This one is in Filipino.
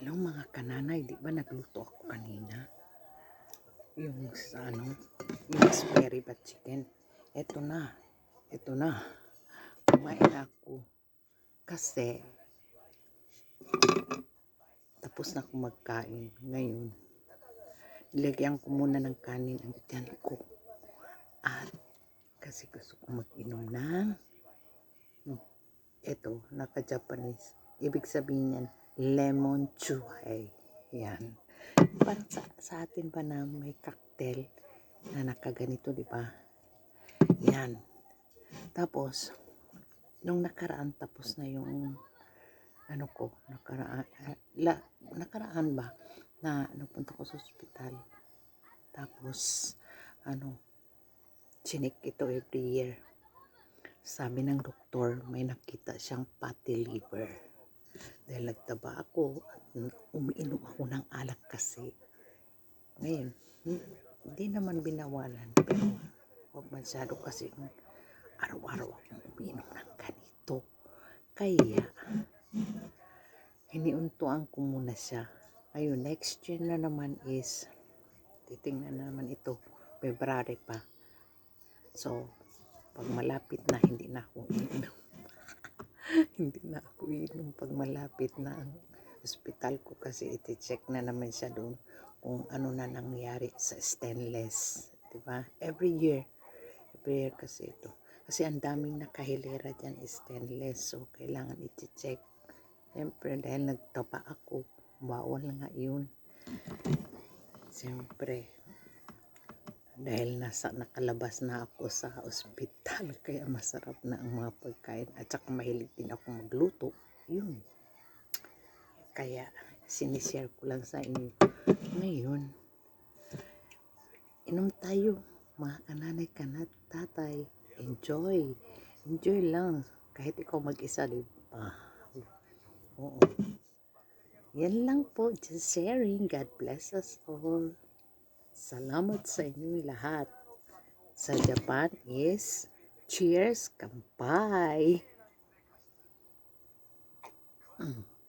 Hello mga kananay, di ba nagluto ako kanina? Yung sa ano, spare rib at chicken. Eto na, eto na. Kumain ako. Kasi, tapos na ako magkain. Ngayon, nilagyan ko muna ng kanin ang tiyan ko. At, kasi gusto ko mag-inom ng, eto, naka-Japanese. Ibig sabihin yan, lemon chuhay. Yan. Parang sa, sa atin ba na may cocktail na nakaganito, di ba? Yan. Tapos, nung nakaraan, tapos na yung ano ko, nakaraan, ah, la, nakaraan ba, na napunta ko sa ospital. Tapos, ano, chinik ito every year. Sabi ng doktor, may nakita siyang fatty liver. Dahil nagtaba ako at umiinom ako ng alak kasi. Ngayon, hmm, hindi naman binawalan. Pero huwag masyado kasi araw-araw akong umiinom ng ganito. Kaya, iniuntuan ko muna siya. Ayun, next year na naman is, titingnan na naman ito, February pa. So, pag malapit na, hindi na ako iinom. Hindi na ako iinom pag malapit na ang ospital ko kasi iti-check na naman siya doon kung ano na nangyari sa stainless. Diba? Every year. Every year kasi ito. Kasi ang daming nakahilera dyan stainless. So, kailangan iti-check. Siyempre, dahil nagtapa ako, bawal nga yun. Siyempre, dahil nasa nakalabas na ako sa ospital kaya masarap na ang mga pagkain. At saka mahilig din ako magluto. Yun. Kaya sinishare ko lang sa inyo. Ngayon inom tayo mga kananay kanat tatay. Enjoy. Enjoy lang. Kahit ikaw mag-isa di oo. Yan lang po. Just sharing. God bless us all Salamat sa inyong lahat. Sa Japan is cheers, kampai. Mm.